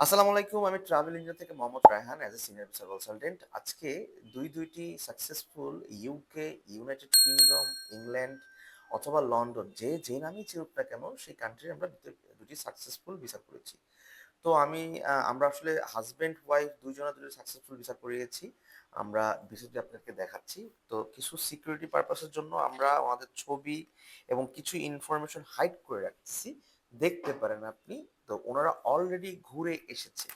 আসসালামু আলাইকুম, আমি ট্রাভেল ইঞ্জিনিয়ার থেকে Mohammad Raihan as a senior visa consultant আজকে দুই দুইটি successful UK United Kingdom England অথবা লন্ডন যে যে নামই চিনুক না কেন, সেই কান্ট্রি আমরা দুটো- সাকসেসফুল ভিসা করেছি। তো আমি আমরা আসলে হাজব্যান্ড ওয়াইফ দুইজনে দুটো সাকসেসফুল ভিসা করিয়েছি। আমরা ভিসাটি আপনাদেরকে দেখাচ্ছি। তো কিছু সিকিউরিটি পারপাসের জন্য আমরা আমাদের ছবি এবং কিছু ইনফরমেশন হাইড করে রাখছি। দেখতে পারেন আপনি তো ওনারা অলরেডি ঘুরে এসেছে।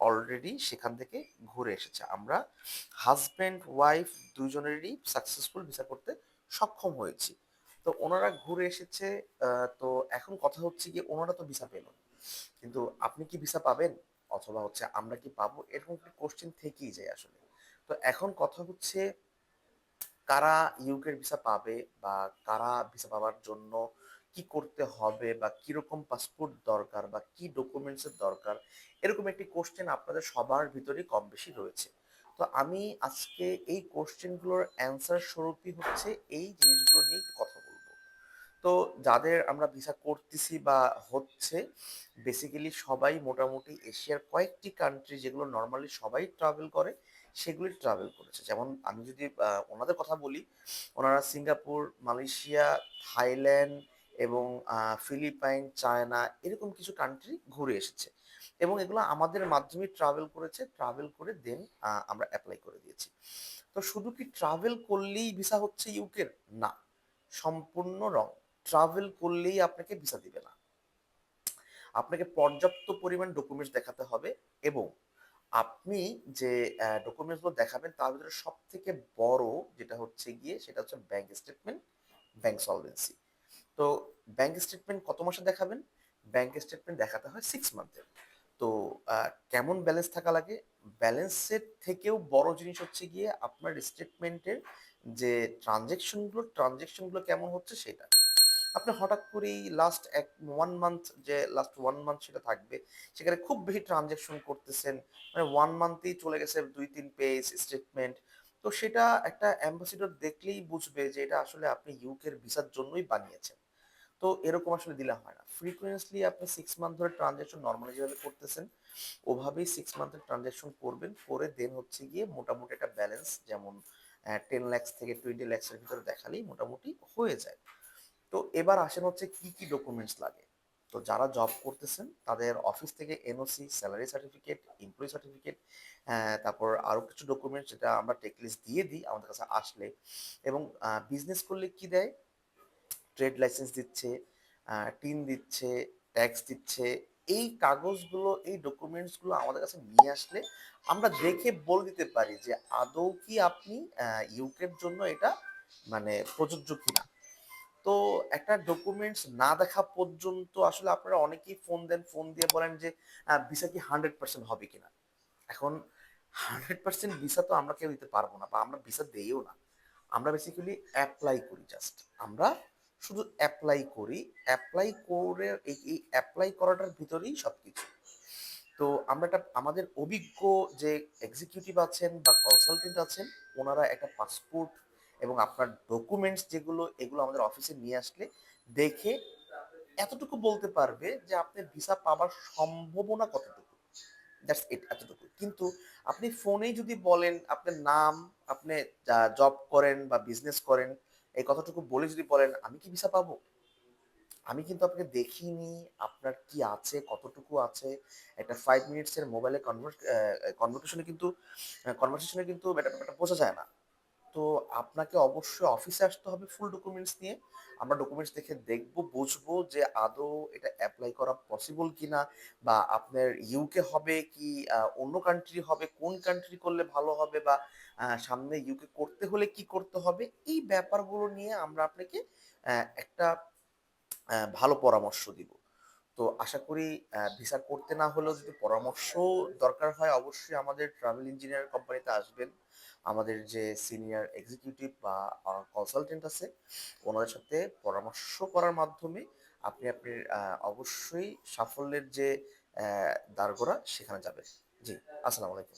অলরেডি সেখান থেকে ঘুরে এসেছে। আমরা হাজব্যান্ড ওয়াইফ দুজনেরই সাকসেসফুল ভিসা করতে সক্ষম হয়েছি। তো ওনারা ঘুরে এসেছে তো এখন কথা হচ্ছে কি ওনারা তো ভিসা পেল কিন্তু আপনি কি ভিসা পাবেন? অথবা হচ্ছে আমরা কি পাবো? এরকম একটা কোশ্চেন থেকেই যায় আসলে। তো এখন কথা হচ্ছে, কারা ইউকের ভিসা পাবে বা কারা ভিসা পাওয়ার জন্য কি করতে হবে বা কীরকম পাসপোর্ট দরকার বা কি ডকুমেন্টসের দরকার, এরকম একটি কোশ্চেন আপনাদের সবার ভিতরেই কম বেশি রয়েছে। তো আমি আজকে এই কোশ্চেনগুলোর অ্যান্সার স্বরূপই হচ্ছে এই জিনিসগুলো নিয়ে কথা বলব। তো যাদের আমরা ভিসা করতেছি বা হচ্ছে বেসিক্যালি সবাই মোটামুটি এশিয়ার কয়েকটি কান্ট্রি যেগুলো নর্মালি সবাই ট্রাভেল করে, সেগুলি ট্রাভেল করেছে। যেমন আমি যদি ওনাদের কথা বলি, ওনারা সিঙ্গাপুর, মালয়েশিয়া, থাইল্যান্ড এবং ফিলিপাইন, চায়না এরকম কিছু কান্ট্রি ঘুরে এসেছে। এবং এগুলো আমাদের মাধ্যমে ট্রাভেল করেছে ট্রাভেল করে দেন আমরা অ্যাপ্লাই করে দিয়েছি। তো শুধু কি ট্রাভেল করলেই ভিসা হচ্ছে ইউকের না, সম্পূর্ণ রং ট্রাভেল করলেই আপনাকে ভিসা দিবে না। আপনাকে পর্যাপ্ত পরিমাণ ডকুমেন্টস দেখাতে হবে এবং আপনি যে ডকুমেন্টসগুলো দেখাবেন তার ভিতরে সব থেকে বড় যেটা হচ্ছে গিয়ে সেটা হচ্ছে ব্যাংক স্টেটমেন্ট ব্যাংক সলভেন্সি তো ব্যাংক স্টেটমেন্ট কত মাসে দেখাবেন? ব্যাংক স্টেটমেন্ট দেখাতে হয় সিক্স মান্থের তো কেমন ব্যালেন্স থাকা লাগে? ব্যালেন্সের থেকেও বড় জিনিস হচ্ছে গিয়ে আপনার স্টেটমেন্টের যে ট্রানজেকশনগুলো ট্রানজেকশনগুলো কেমন হচ্ছে সেটা। আপনি হঠাৎ করেই লাস্ট এক ওয়ান মান্থ যে লাস্ট ওয়ান মান্থ সেটা থাকবে, সেখানে খুব বেশি ট্রানজেকশন করতেছেন মানে ওয়ান মান্থেই চলে গেছে দুই, তিন পেজ স্টেটমেন্ট তো সেটা একটা অ্যাম্বাসিডর দেখলেই বুঝবে যে এটা আসলে আপনি ইউকের ভিসার জন্যই বানিয়েছেন। তো এরকম আসলে দিলে হয় না। ফ্রিকুয়েন্সলি আপনি সিক্স মান্থ ধরে ট্রানজেকশন নর্মালি যেভাবে করতেছেন, ওভাবেই সিক্স মান্থের ট্রানজেকশন করবেন, করে দেন হচ্ছে গিয়ে মোটামুটি একটা ব্যালেন্স যেমন টেন ল্যাক্স থেকে টোয়েন্টি ল্যাক্সের ভিতরে দেখালেই মোটামুটি হয়ে যায়। তো এবার আসেন হচ্ছে কি কি ডকুমেন্টস লাগে। তো যারা জব করতেছেন, তাদের অফিস থেকে NOC salary certificate employee certificate তারপর আরও কিছু ডকুমেন্টস যেটা আমরা টেকলিস্ট দিয়ে দিই আমাদের কাছে আসলে। এবং বিজনেস করলে কি দেয়? ট্রেড লাইসেন্স দিচ্ছে টিন দিচ্ছে ট্যাক্স দিচ্ছে, এই কাগজগুলো, এই ডকুমেন্টসগুলো আমাদের কাছে নিয়ে আসলে আমরা দেখে বলে দিতে পারি যে আদৌ কি আপনি ইউকের জন্য এটা মানে প্রযোজ্য কিনা। তো একটা ডকুমেন্টস না দেখা পর্যন্ত আসলে আপনারা অনেকেই ফোন দেন ফোন দিয়ে বলেন যে ভিসা কি হান্ড্রেড পার্সেন্ট হবে কিনা। এখন হান্ড্রেড পার্সেন্ট ভিসা তো আমরা কেউ দিতে পারব না বা আমরা ভিসা দেইও না। আমরা বেসিক্যালি অ্যাপ্লাই করি জাস্ট আমরা শুধু অ্যাপ্লাই করি। অ্যাপ্লাই করে এই অ্যাপ্লাই করাটার ভিতরেই সব কিছু তো আমরা একটা, আমাদের অভিজ্ঞ যে এক্সিকিউটিভ আছেন বা কনসালটেন্ট আছেন, ওনারা একটা পাসপোর্ট এবং আপনার ডকুমেন্টস যেগুলো, এগুলো আমাদের অফিসে নিয়ে আসলে দেখে এতটুকু বলতে পারবে যে আপনার ভিসা পাওয়ার সম্ভাবনা কতটুকু। দ্যাটস ইট এতটুকু। কিন্তু আপনি ফোনেই যদি বলেন, আপনার নাম, আপনি জব করেন বা বিজনেস করেন এই কথাটুকু বলে যদি বলেন, আমি কি ভিসা পাবো? আমি কিন্তু আপনাকে দেখিনি, আপনার কি আছে, কতটুকু আছে? একটা ফাইভ মিনিটসের মোবাইলে কনভার্স কনভার্সেশনে কিন্তু কনভার্সেশনে কিন্তু ব্যাপারটা বোঝা যায় না। তো আপনাকে অবশ্যই অফিসে আসতে হবে ফুল ডকুমেন্টস নিয়ে। আমরা ডকুমেন্টস দেখে দেখব, বুঝব যে আদৌ এটা অ্যাপ্লাই করা পসিবল কিনা বা আপনার ইউকে হবে কি অন্য কান্ট্রি হবে, কোন কান্ট্রি করলে ভালো হবে বা সামনে ইউকে করতে হলে কি করতে হবে, এই ব্যাপারগুলো নিয়ে আমরা আপনাকে একটা ভালো পরামর্শ দিব। তো আশা করি ভিসা করতে না হলেও যদি পরামর্শ দরকার হয়, অবশ্যই আমাদের ট্রাভেল ইঞ্জিনিয়ার কোম্পানিতে আসবেন। আমাদের যে সিনিয়র এক্সিকিউটিভ বা কনসালটেন্ট আছে, ওনাদের সাথে পরামর্শ করার মাধ্যমে আপনি আপনি অবশ্যই সাফল্যের যে দ্বারগোড়া সেখানে যাবেন। জি, আসসালামু আলাইকুম।